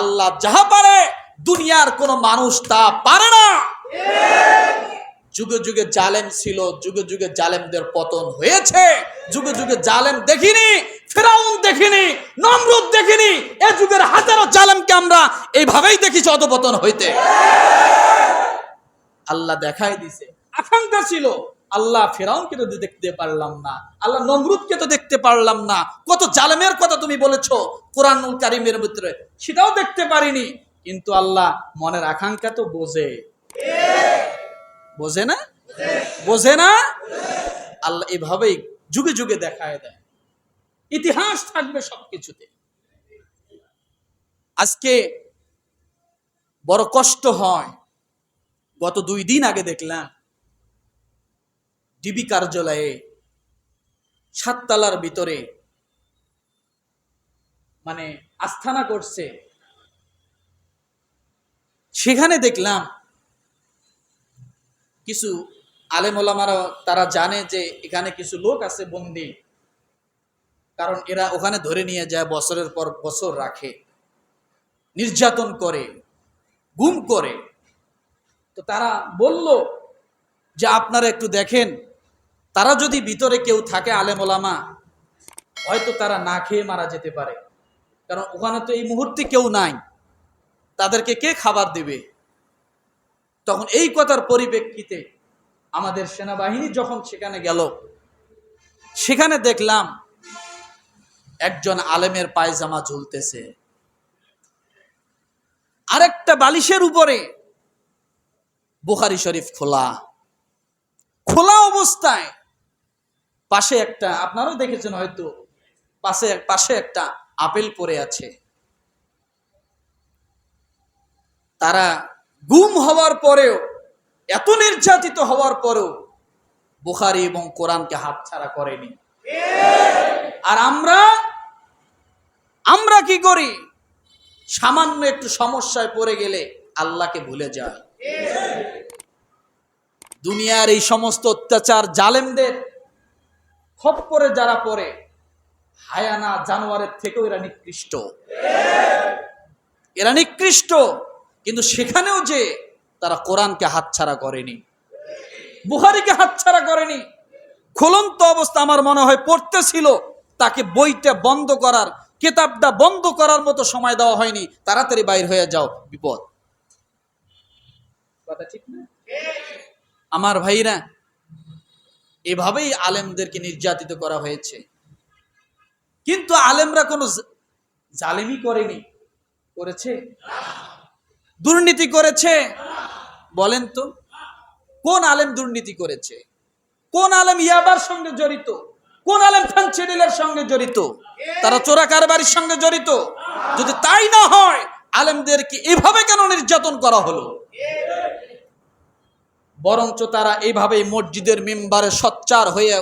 আল্লাহ যাহা পারে, দুনিয়ার কোন মানুষ তা পারে না। যুগে যুগে জালেম ছিল, যুগে যুগে জালেমদের পতন হয়েছে। যুগে যুগে জালেম দেখিনি, ফেরাউন দেখিনি, নমরুদ দেখিনি। এ যুগের হাজারো জালেমকে আমরা এইভাবেই দেখেছি অধপতন হইতে। আল্লাহ দেখাই দিছে, আকাঙ্ক্ষা ছিল। আল্লাহ ফেরাউনকে তো দেখতে পারলাম না। আল্লাহ নমরুদকে তো দেখতে পারলাম না। কত জালেমের কথা তুমি বলেছ কোরআনুল কারিমের ভিতরে। সেটাও দেখতে পারিনি। কিন্তু আল্লাহ মনের আকাঙ্ক্ষা তো বোঝে। বোঝে না? বোঝে না? আল্লাহ এভাবেই যুগে যুগে দেখায় দেয়। ইতিহাস থাকবে সবকিছুতে। আজকে বড় কষ্ট হয়। গত দুই দিন আগে দেখলাম ডিবি কার্যালয়ে সাততলার ভিতরে মানে আস্থানা করছে। সেখানে দেখলাম কিছু আলেমোলামারা তারা জানে যে এখানে কিছু লোক আছে বন্দি। কারণ এরা ওখানে ধরে নিয়ে যায়, বছরের পর বছর রাখে। নির্যাতন করে, গুম করে। তো তারা বলল যে, আপনারা একটু দেখেন। তারা যদি ভিতরে কেউ থাকে আলেমোলামা হয়তো তারা না খেয়ে মারা যেতে পারে। কারণ ওখানে তো এই মুহূর্তে কেউ নাই। তাদেরকে কে খাবার দেবে? তখন এই কথার পরিপ্রেক্ষিতে আমাদের সেনাবাহিনী যখন সেখানে গেল, সেখানে দেখলাম একজন আলেমের পায়জামা ঝুলতেছে। আরেকটা বালিশের উপরে বুখারি শরীফ খোলা। খোলা অবস্থায় পাশে একটা, আপনারাও দেখেছেন হয়তো, পাশে পাশে একটা আপেল পড়ে আছে। তারা গুম হওয়ার পরেও, এত নির্যাতিত হওয়ার পরেও বুখারি এবং কোরআনকে হাতছাড়া করেনি। আর আমরা আমরা কি করি? সামান্য একটু সমস্যায় পড়ে গেলে আল্লাহকে ভুলে যায় দুনিয়ার এই সমস্ত অত্যাচার জালেমদের খপ্পরে যারা পড়ে হায়ানা জানোয়ারের থেকেও এরা নিকৃষ্ট। এরা নিকৃষ্ট কিন্তু সেখানেও যে তারা কোরআনকে হাতছাড়া করেনি বুহারিকে হাতছাড়া করেনি খুলন্ত অবস্থা আমার মনে হয় পড়তেছিল তাকে বইটা বন্ধ করার কেতাবটা বন্ধ করার মতো সময় দেওয়া হয়নি তাড়াতাড়ি বাইর হয়ে যাও বিপদ। কথা ঠিক না? আমার ভাইরা এভাবেই আলেমদেরকে নির্যাতিত করা হয়েছে। কিন্তু আলেমরা কোনো জালেমি করেনি। করেছে? দুর্নীতি করেছে? বলেন তো, কোন আলেম দুর্নীতি করেছে? কোন আলেম ইয়াবার সঙ্গে জড়িত? কোন আলেম ফানচিডিলের সঙ্গে জড়িত? তারা চোরা কারবারির সঙ্গে জড়িত? যদি তাই না হয়, আলেমদেরকে এভাবে কেন নির্যাতন করা হলো? বরঞ্চ তারা এইভাবেই মসজিদের মেম্বারে সচ্চার হয়ে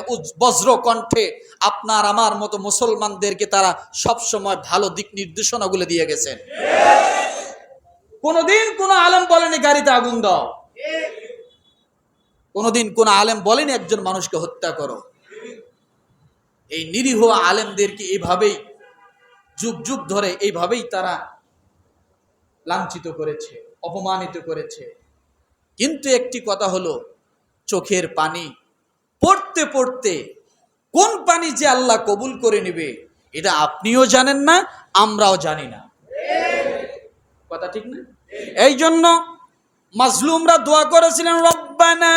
বজ্র কণ্ঠে আপনার আমার মতো মুসলমানদেরকে তারা সব সময় ভালো দিক নির্দেশনাগুলো দিয়ে গেছেন। কোনোদিন কোন আলেম বলেনি, গাড়িতে আগুন দাও। কোনোদিন কোন আলেম বলেনি, একজন মানুষকে হত্যা করো। এই নিরীহ আলেমদেরকে এইভাবেই যুগ যুগ ধরে এইভাবেই তারা লাঞ্ছিত করেছে, অপমানিত করেছে। কিন্তু একটি কথা হলো, চোখের পানি। পড়তে পড়তে কোন পানি যে আল্লাহ কবুল করে নেবে, এটা আপনিও জানেন না, আমরাও জানি না। কথা ঠিক না? এই জন্য মাজলুমরা দোয়া করেছিলেন, রব্বানা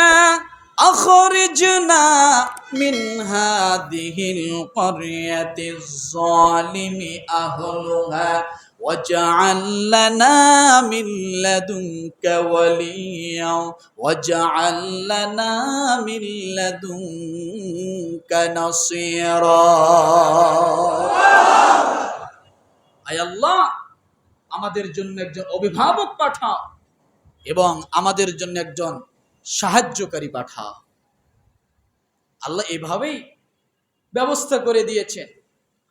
আহলুহা واجعل لنا من لدنك وليا واجعل لنا من لدنك نصيرا আয় আল্লাহ আমাদের জন্য একজন অভিভাবক পাঠাও এবং আমাদের জন্য একজন সাহায্যকারী পাঠাও আল্লাহ এভাবেই ব্যবস্থা করে দিয়েছেন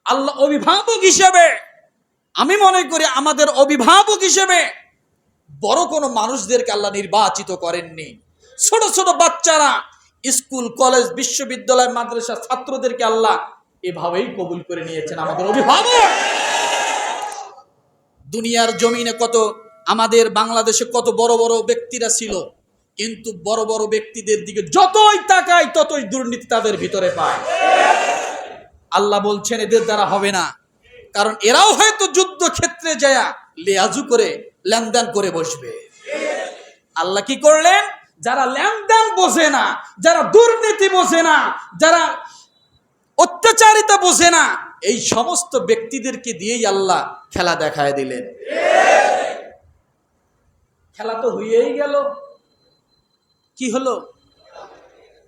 আল্লাহ অভিভাবক হিসেবে আমি মনে করি আমাদের অভিভাবক হিসেবে বড় কোনো মানুষদেরকে আল্লাহ নির্বাচিত করেননি। ছোট ছোট বাচ্চারা স্কুল, কলেজ, বিশ্ববিদ্যালয়, মাদ্রাসা ছাত্রদেরকে আল্লাহ এভাবেই কবুল করে নিয়েছেন আমাদের অভিভাবক। দুনিয়ার জমিনে কত, আমাদের বাংলাদেশে কত বড় বড় ব্যক্তিরা ছিল, কিন্তু বড় বড় ব্যক্তিদের দিকে যতই তাকায় ততই দুর্নীতি তাদের ভিতরে পায়। আল্লাহ বলছেন, এদের দ্বারা হবে না। কারণ এরাও হয়তো যুদ্ধ ক্ষেত্রে যায় লেয়াজু করে, লেনদেন করে বসবে। আল্লাহ কি করলেন? যারা লেনদেন বোঝে না, যারা দুর্নীতি বোঝে না, যারা অত্যাচারিতা বোঝে না, এই সমস্ত ব্যক্তিদেরকে দিয়েই আল্লাহ খেলা দেখায় দিলেন। খেলা তো হয়েই গেল। কি হলো?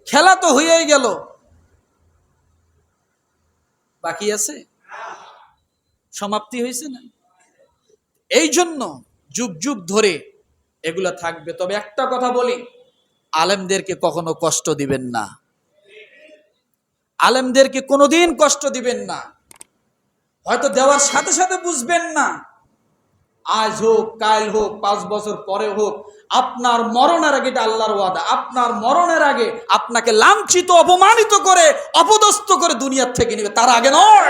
খেলা তো হয়েই গেল। বাকি আছে? সমাপ্তি হয়েছে না? এই জন্য যুগ যুগ ধরে এগুলা থাকবে। তবে একটা কথা বলি, আলেমদেরকে কখনো কষ্ট দিবেন না। আলেমদেরকে কোনোদিন কষ্ট দিবেন না। হয়তো দেওয়ার সাথে সাথে বুঝবেন না। আজ হোক, কাল হোক, পাঁচ বছর পরে হোক, আপনার মরণের আগে এটা আল্লাহর ওয়াদা। আপনার মরণের আগে আপনাকে লাঞ্ছিত, অপমানিত করে, অপদস্থ করে দুনিয়ার থেকে নিবে। তার আগে নয়।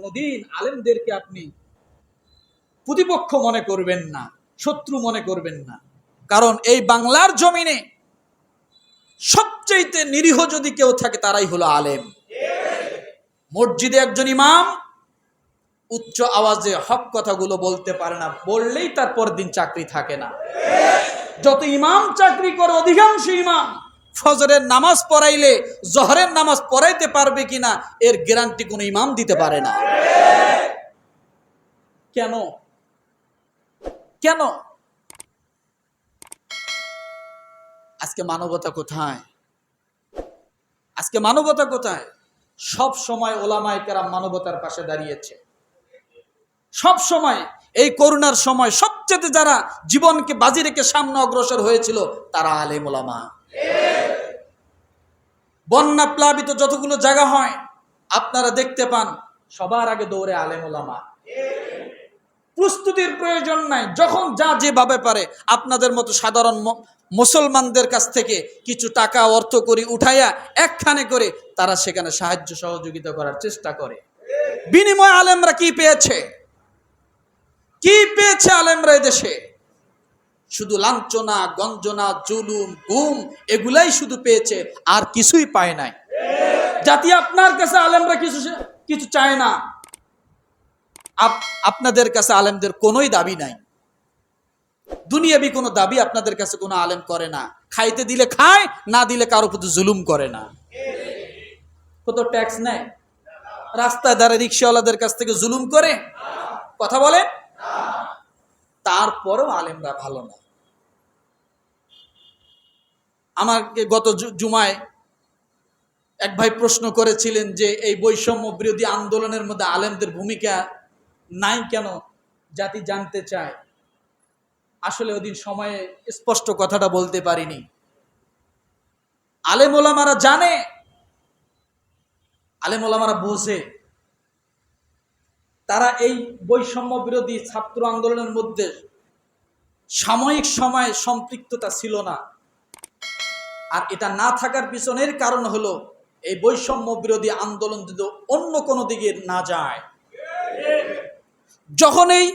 কোনোদিন আলেমদেরকে আপনি প্রতিপক্ষ মনে করবেন না, শত্রু মনে করবেন না। কারণ এই বাংলার জমিনে সবচেয়ে নিরীহ যদি কেউ থাকে, তারাই হলো আলেম। মসজিদে একজন ইমাম উচ্চ আওয়াজে হক কথাগুলো বলতে পারে না, বললেই তার পরের দিন চাকরি থাকে না। যত ইমাম চাকরি করে, অধিকাংশ ইমাম ফজরের নামাজ পড়াইলে জহরের নামাজ পড়াইতে পারবে কিনা, এর গ্যারান্টি কোনো ইমাম দিতে পারে না। কেন? কেন? আজকে মানবতা কোথায়? আজকে মানবতা কোথায়? সব সময় ওলামায় কেরাম মানবতার পাশে দাঁড়িয়েছে। সব সময় এই করোনার সময় সবচেয়ে যারা জীবনকে বাজি রেখে সামনে অগ্রসর হয়েছিল, তারা আলেম ওলামা। বন্যা প্লাবিত যতগুলো জায়গা হয়, আপনারা দেখতে পান, সবার আগে দৌড়ে আলেম ওলামা প্রস্তুতির প্রয়োজন নাই, যখন যা যেভাবে পারে, আপনাদের মতো সাধারণ মুসলমানদের কাছ থেকে কিছু টাকা, অর্থ করি উঠাইয়া একখানে করে তারা সেখানে সাহায্য সহযোগিতা করার চেষ্টা করে। বিনিময় আলেমরা কি পেয়েছে? কি পেয়েছে আলেমরা দেশে শুধু লাঞ্ছনা, গঞ্জনা, জুলুম, গুম, এগুলাই শুধু পেয়েছে, আর কিছুই পায় নাই। জাতি আপনার কাছে আলেমরা কিছু কিছু চায় না। আপনাদের কাছে আলেমদের কোনোই দাবি নাই। দুনিয়াবি কোনো দাবি আপনাদের কাছে কোনো আলেম করে না। খাইতে দিলে খায়, না দিলে কারও প্রতি জুলুম করে না। কত ট্যাক্স নেয়? রাস্তায় দ্বারা রিক্সাওয়ালাদের কাছ থেকে জুলুম করে? কথা বলে তারপরেও আলেমরা ভালো না। আমাকে গত জুমায় এক ভাই প্রশ্ন করেছিলেন যে, এই বৈষম্য বিরোধী আন্দোলনের মধ্যে আলেমদের ভূমিকা নাই কেন? জাতি জানতে চায়। আসলে ওদিন সময়ে স্পষ্ট কথাটা বলতে পারিনি। আলেম ওলামারা জানে, আলেম ওলামারা বোঝে। তারা এই বৈষম্য বিরোধী ছাত্র আন্দোলনের মধ্যে সাময়িক সময়ে সম্পৃক্ততা ছিল না। আর এটা না থাকার পিছনের কারণ হলো এই বৈষম্য বিরোধী আন্দোলন যদি অন্য কোনো দিকে না যায়। যখন এই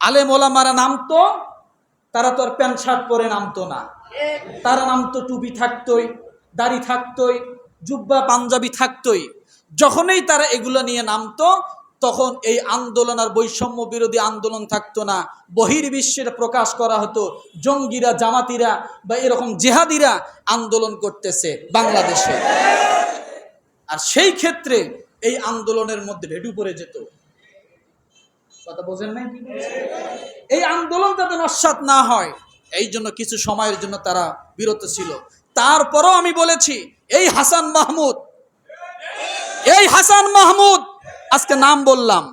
আলেম ওলামারা নামতো, তারা তো আর প্যান্ট শার্ট পরে নামতো না। তারা নামতো, টুপি থাকতোই, দাড়ি থাকতোই, জুব্বা, পাঞ্জাবি থাকতোই। যখনই তারা এগুলো নিয়ে নামতো তখন এই আন্দোলন আর বৈষম্য বিরোধী আন্দোলন থাকতো না। বহির্বিশ্বের প্রকাশ করা হতো। জঙ্গিরা, জামাতিরা বা এরকম জেহাদিরা আন্দোলন করতেছে বাংলাদেশে। আর সেই ক্ষেত্রে এই আন্দোলনের মধ্যে ঢেডু পড়ে যেত। কথা বোঝেন নাই? এই আন্দোলন যাতে নস্বাত না হয়, এই জন্য কিছু সময়ের জন্য তারা বিরত ছিল। তারপরও আমি বলেছি, এই হাসান মাহমুদ, এই হাসান মাহমুদ আজকে নাম বললাম।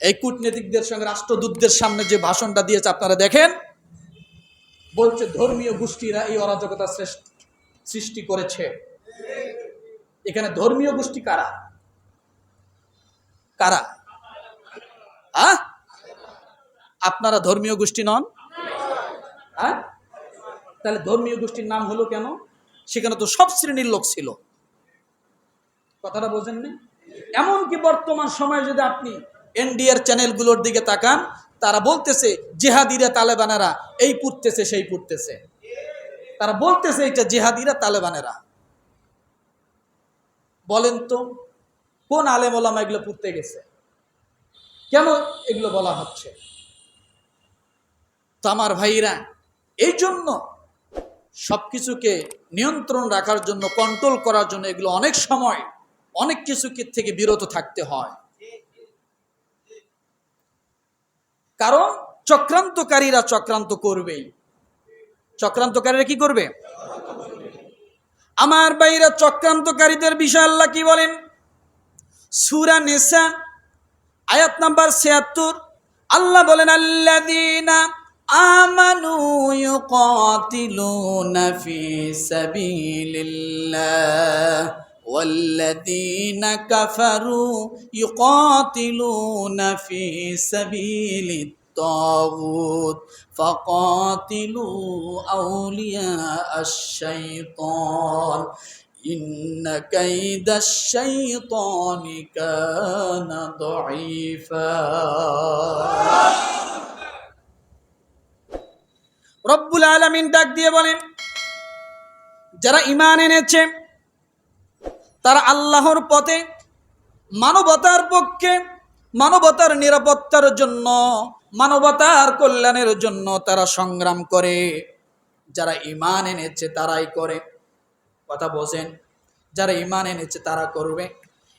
এই কূটনীতিকদের সঙ্গে, রাষ্ট্রদূতদের সামনে যে ভাষণটা দিয়েছে, আপনারা দেখেন। বলছে, ধর্মীয় গোষ্ঠীরা এই অরাজকতা সৃষ্টি করেছে। এখানে ধর্মীয় গোষ্ঠী কারা? কারা? আপনারা ধর্মীয় গোষ্ঠী নন? হ্যাঁ তাহলে ধর্মীয় গোষ্ঠীর নাম হলো কেন? সেখানে তো সব শ্রেণির লোক ছিল। কথাটা বোঝেন না এমনকি বর্তমান সময়ে যদি আপনি এনডিএর চ্যানেলগুলোর দিকে তাকান, তারা বলতেছে, জেহাদিরা তালেবানেরা, এই পুড়তেছে, সেই পুড়তেছে। তারা বলতেছে এটা জেহাদিরা তালেবানেরা। বলেন তো, কোন আলেম ওলামা এগুলো পুড়তে গেছে? কেন এগুলো বলা হচ্ছে? তো আমার ভাইরা, এই জন্য সবকিছুকে নিয়ন্ত্রণ রাখার জন্য কন্ট্রোল করার জন্য এগুলো অনেক সময় অনেক কিছু থেকে বিরত থাকতে হয়। কারণ চক্রান্তকারীরা চক্রান্ত করবেই। চক্রান্তকারীরা কি করবে? আমার বাইরা চক্রান্তকারীদের বিষয় আল্লাহ কি বলেন? সুরা নেশা আয়াত নাম্বার ছিয়াত্তর, আল্লাহ বলেন, আল্লাযীনা আমানু ইউকাতিলুনা ফি والذين كفروا يقاتلون في سبيل الطاغوت فقاتلوا أولياء الشيطان إن كيد الشيطان كان ضعيفا রব্বুল আলমিন ডাক দিয়ে বলেন যারা ইমান এনেছে তারা আল্লাহর পথে মানবতার পক্ষে, মানবতার নিরাপত্তার জন্য, মানবতার কল্যাণের জন্য তারা সংগ্রাম করে। যারা ইমান এনেছে তারাই করে। কথা বোঝেন? যারা ইমান এনেছে তারা করবে।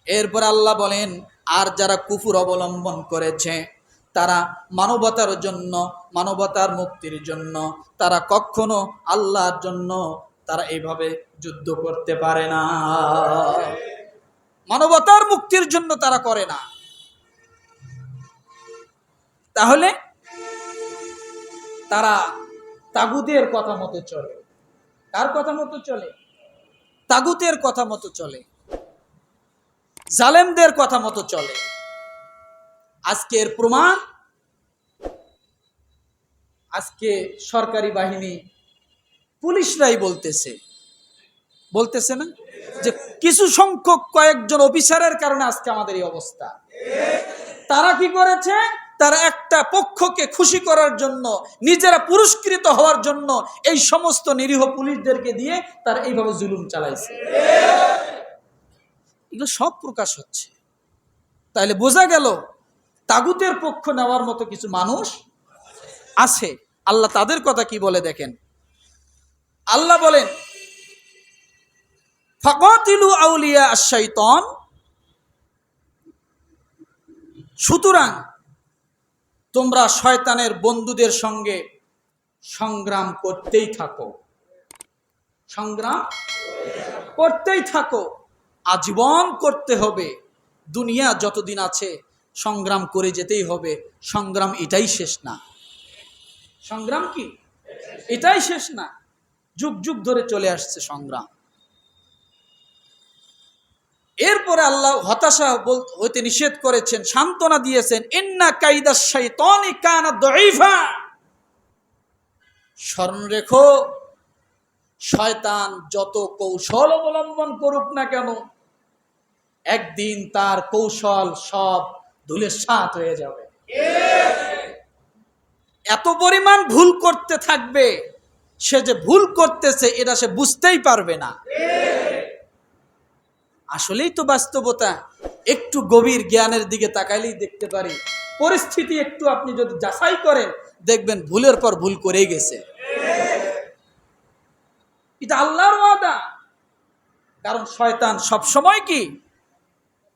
এরপর আল্লাহ বলেন, আর যারা কুফুর অবলম্বন করেছে, তারা মানবতার জন্য, মানবতার মুক্তির জন্য, তারা কখনো আল্লাহর জন্য তারা এইভাবে যুদ্ধ করতে পারে না। মানবতার মুক্তির জন্য তারা করে না। তাহলে তারা তাগুদের কথা মতো চলে। কার কথা মতো চলে? তাগুতের কথা মতো চলে। জালেমদের কথা মতো চলে। আজকের প্রমাণ, আজকে সরকারি বাহিনী পুলিশরাই বলতেছে। বলতেছে না? যে কিছু সংখ্যক কয়েকজন অফিসারের কারণে আজকে আমাদের এই অবস্থা। তারা কি করেছে? তারা একটা পক্ষকে খুশি করার জন্য, নিজেরা পুরস্কৃত হওয়ার জন্য এই সমস্ত নিরীহ পুলিশদেরকে দিয়ে তারা এইভাবে জুলুম চালাইছে। এগুলো সব প্রকাশ হচ্ছে। তাইলে বোঝা গেল, তাগুতের পক্ষ নেওয়ার মতো কিছু মানুষ আছে। আল্লাহ তাদের কথা কি বলে দেখেন? আল্লাহ বলেন, ফকতিলু আউলিয়া আশাইতন সুতরাং তোমরা শয়তানের বন্ধুদের সঙ্গে সংগ্রাম করতেই থাকো। সংগ্রাম করতেই থাকো। আজীবন করতে হবে। দুনিয়া যতদিন আছে, সংগ্রাম করে যেতেই হবে। সংগ্রাম এটাই শেষ না। সংগ্রাম কি? এটাই শেষ না। যুগ যুগ ধরে চলে আসছে সংগ্রাম। এরপরে আল্লাহ হতাশা হইতে নিষেধ করেছেন, সান্ত্বনা দিয়েছেন, ইন্না কাইদা শাইতানি কানা দাঈফা। স্মরণ রেখো, শয়তান যত কৌশল অবলম্বন করুক না কেন, একদিন তার কৌশল সব ধুলে সাত হয়ে যাবে। এত পরিমাণ ভুল করতে থাকবে সে যে ভুল করতেছে, এটা সে বুঝতেই পারবে না। আসলেই তো বাস্তবতা, একটু গভীর জ্ঞানের দিকে তাকাইলেই দেখতে পারি, পরিস্থিতি একটু আপনি যদি যাচাই করেন, দেখবেন ভুলের পর ভুল করেই গেছে। এটা আল্লাহর ওয়াদা। কারণ শয়তান সব সময় কি?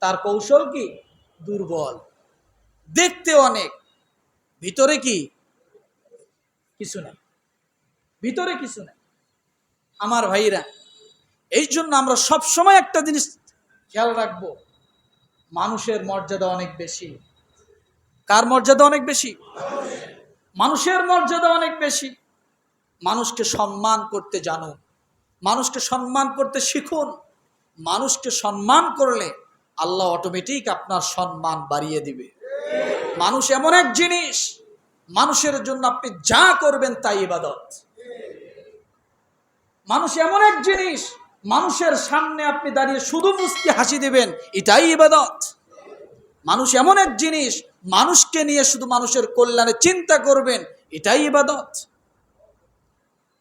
তার কৌশল কি? দুর্বল। দেখতে অনেক, ভিতরে কি? কিছু নেই। ভিতরে কিছু নেই। আমার ভাইরা, এই জন্য আমরা সব সময় একটা জিনিস খেয়াল রাখব, মানুষের মর্যাদা অনেক বেশি। কার মর্যাদা অনেক বেশি? মানুষের মর্যাদা অনেক বেশি। মানুষকে সম্মান করতে জানুন, মানুষকে সম্মান করতে শিখুন। মানুষকে সম্মান করলে আল্লাহ অটোমেটিক আপনার সম্মান বাড়িয়ে দিবে। মানুষ এমন এক জিনিস, মানুষের জন্য আপনি যা করবেন তাই ইবাদত। মানুষ এমন এক জিনিস, মানুষের সামনে আপনি দাঁড়িয়ে শুধু মুস্কি হাসি দেবেন, এটাই ইবাদত। মানুষ এমন এক জিনিস, মানুষকে নিয়ে শুধু মানুষের কল্যাণে চিন্তা করবেন, এটাই ইবাদত।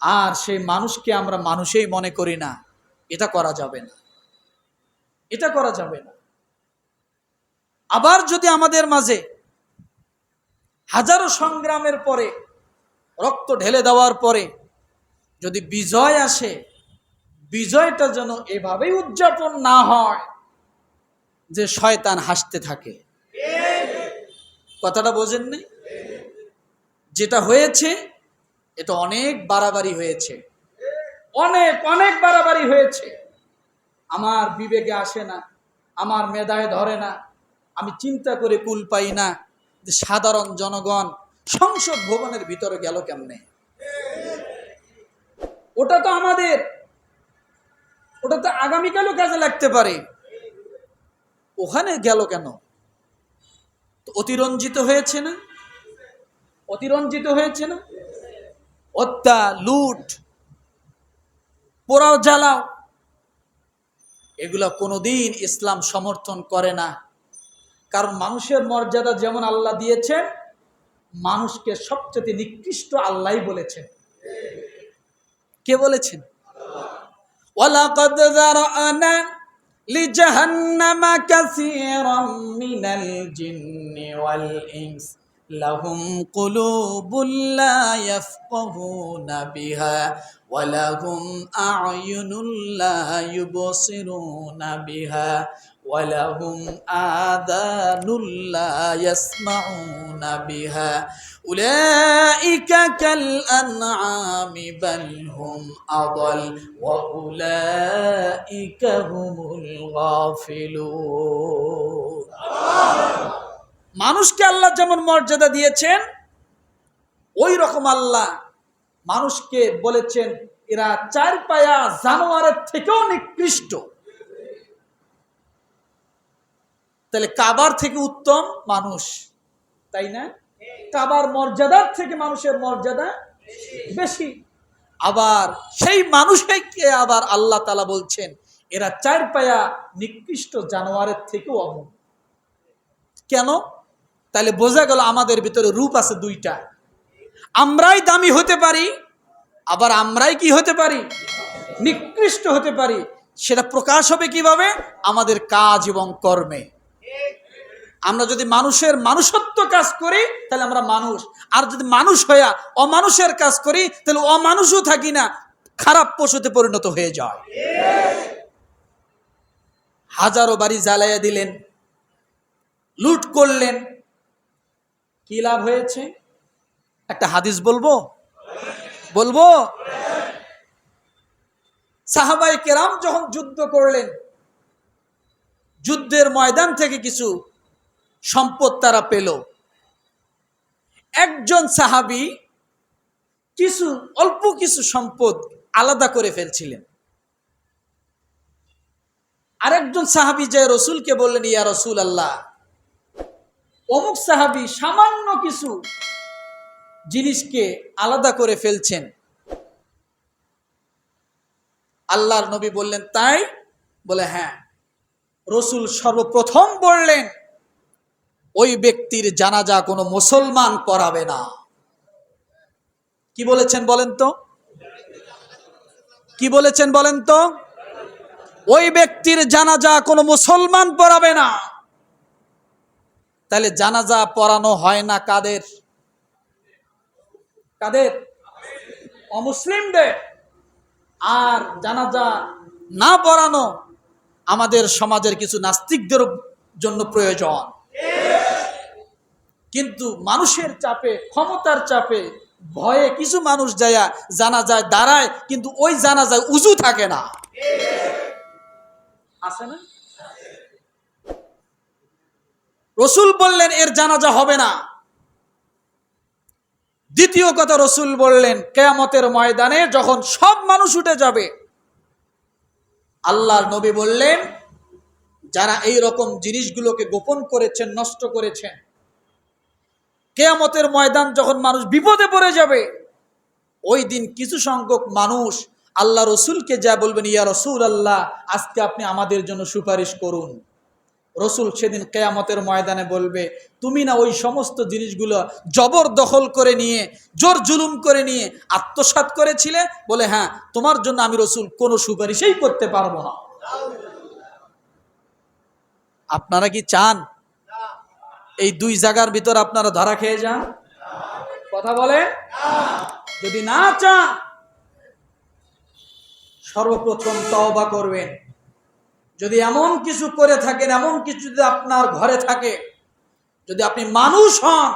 আর সেই মানুষকে আমরা মানুষেই মনে করি না, এটা করা যাবে না। এটা করা যাবে না। আবার যদি আমাদের মাঝে হাজারো সংগ্রামের পরে, রক্ত ঢেলে দেওয়ার পরে যদি বিজয় আসে, বিজয়টা যেন এভাবেই উদযাপন না হয় যে শয়তান হাসতে থাকে। কথাটা বোঝেননি? যেটা হয়েছে, এটা অনেক বাড়াবাড়ি হয়েছে। অনেক অনেক বাড়াবাড়ি হয়েছে। আমার বিবেকে আসে না, আমার মেধায় ধরে না। আমি চিন্তা করে কুল পাই না যে সাধারণ জনগণ সংসদ ভবনের ভিতরে গেল কেমনে? ওটা তো আমাদের। ওটা তো আগামীকালও কাজে লাগতে পারে। ওখানে গেল কেন? অতিরঞ্জিত হয়েছে না? অতিরঞ্জিত হয়েছে না? হত্যা লুট, পোড়াও, জ্বালাও। এগুলো কোনোদিন ইসলাম সমর্থন করে না। কারণ মানুষের মর্যাদা যেমন আল্লাহ দিয়েছেন, মানুষকে সবচেয়ে নিকৃষ্ট আল্লাহ বলেছেন। কে বলেছেন? ওয়ালাকাদ যারানা লিজাহান্নাম কাসীরাম মিনাল জিন্নি ওয়াল ইনস, লাহুম কুলুবুল লা ইয়াফকাহুনা বিহা ওয়ালাহুম আ'য়ুনুল লা ইউবসিরুনা বিহা। ولهم آذان لا يسمعون بها أولئك كالأنعام بل هم أضل وأولئك هم الغافلون মানুষকে আল্লাহ যেমন মর্যাদা দিয়েছেন ওই রকম আল্লাহ মানুষকে বলেছেন এরা চার পায়া জানোয়ারের থেকেও নিকৃষ্ট তাহলে কাবার থেকে উত্তম মানুষ, তাই না? কাবার মর্যাদার থেকে মানুষের মর্যাদা বেশি। আবার সেই মানুষকে আবার আল্লাহ তালা বলছেন, এরা চার পায়া নিকৃষ্ট জানোয়ারের থেকেও অমন কেন? তাহলে বোঝা গেল আমাদের ভিতরে রূপ আছে দুইটা। আমরাই দামি হতে পারি, আবার আমরাই কি হতে পারি? নিকৃষ্ট হতে পারি। সেটা প্রকাশ হবে কীভাবে? আমাদের কাজ এবং কর্মে। আমরা যদি মানুষের মানুষত্ব কাজ করি, তাহলে আমরা মানুষ। আর যদি মানুষ হইয়া অমানুষের কাজ করি, তাহলে অমানুষও থাকি না, খারাপ পশুতে পরিণত হয়ে যায়। হাজারো বাড়ি জ্বালাইয়া দিলেন, লুট করলেন। কি লাভ হয়েছে? একটা হাদিস বলব? বলব? সাহাবাই কেরাম যখন যুদ্ধ করলেন, যুদ্ধের ময়দান থেকে কিছু সম্পদ তারা পেল। একজন সাহাবি কিছু, অল্প কিছু সম্পদ আলাদা করে ফেলছিলেন। আরেকজন সাহাবি যে রসুলকে বললেন, ইয়া রসুল আল্লাহ অমুক সাহাবি সামান্য কিছু জিনিসকে আলাদা করে ফেলছেন। আল্লাহর নবী বললেন, তাই? বলে হ্যাঁ। রসুল সর্বপ্রথম বললেন ওই ব্যক্তির জানাজা কোনো মুসলমান পড়াবে না। কি বলেছেন বলেন তো? কি বলেছেন বলেন তো? ওই ব্যক্তির জানাজা কোনো মুসলমান পড়াবে না। তাহলে জানাজা পড়ানো হয় না কাদের? কাদের? অমুসলিমদের। আর জানাজা না পড়ানো আমাদের সমাজের কিছু নাস্তিকদের জন্য প্রয়োজন। কিন্তু মানুষের চাপে, ক্ষমতার চাপে ভয়ে কিছু মানুষ যায়া জানা যায় দাঁড়ায়, কিন্তু ওই জানা যায় উজু থাকে না। আছে না? রসুল বললেন, এর জানাজা হবে না। দ্বিতীয় কথা, রসুল বললেন, কেয়ামতের ময়দানে যখন সব মানুষ উঠে যাবে, আল্লাহর নবী বললেন, যারা এই রকম জিনিসগুলোকে গোপন করেছেন, নষ্ট করেছেন কেয়ামতের ময়দান যখন মানুষ বিপদে পড়ে যাবে, ওই দিন কিছু সংখ্যক মানুষ আল্লাহ রসুলকে যা বলবেন, ইয়া রসুল আল্লাহ আজকে আপনি আমাদের জন্য সুপারিশ করুন। রসুল সেদিন কেয়ামতের ময়দানে বলবে, তুমি না ওই সমস্ত জিনিসগুলো জবর দখল করে নিয়ে, জোর জুলুম করে নিয়ে আত্মসাৎ করেছিলে? বলে হ্যাঁ তোমার জন্য আমি রসুল কোনো সুপারিশই করতে পারব না। আপনারা কি চান এই দুই জায়গার ভিতর আপনারা ধরা খেয়ে যান। কথা বলে যদি না চান, সর্বপ্রথম তওবা করবেন। যদি এমন কিছু করে থাকেন, এমন কিছু যদি আপনার ঘরে থাকে, যদি আপনি মানুষ হন,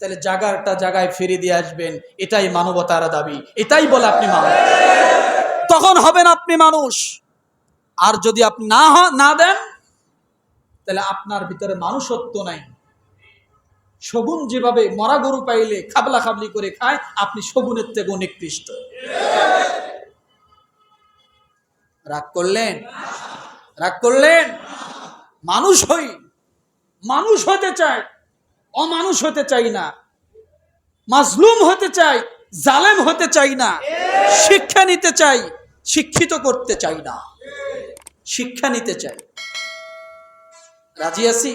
তাহলে জায়গাটা জায়গায় ফিরে দিয়ে আসবেন। এটাই মানবতার দাবি। এটাই বলে আপনি মানুষ। তখন হবেন আপনি মানুষ। আর যদি আপনি না না দেন, তাহলে আপনার ভিতরে মানুষত্ব নাই। শগুন যেভাবে মরা গরু পাইলে খাবলা খাবলি করে খায়, আপনি শগুনের থেকে নিকৃষ্ট। রাগ করলেন? রাগ করলেন? মানুষ হই, মানুষ হতে চাই, অমানুষ হতে চাই না, মাজলুম হতে চাই, জালেম হতে চাই না, শিক্ষা নিতে চাই, শিক্ষিত করতে চাই না, শিক্ষা নিতে চাই। রাজি আছি?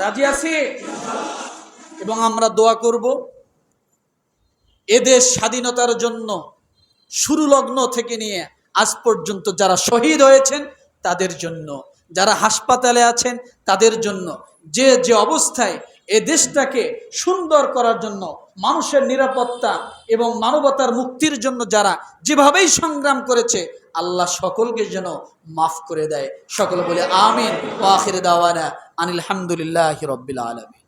রাজি আছি? এবং আমরা দোয়া করব এদেশ স্বাধীনতার জন্য শুরু লগ্ন থেকে নিয়ে আজ পর্যন্ত যারা শহীদ হয়েছেন, তাদের জন্য, যারা হাসপাতালে আছেন, তাদের জন্য, যে যে অবস্থায় এ দেশটাকে সুন্দর করার জন্য, মানুষের নিরাপত্তা এবং মানবতার মুক্তির জন্য যারা যেভাবেই সংগ্রাম করেছে আল্লাহ সকলকে যেন মাফ করে দেয়। সকলে বলে, আমিন। ও আখির দাওয়ানা আনিল হামদুলিল্লাহ রব্বিল আলমী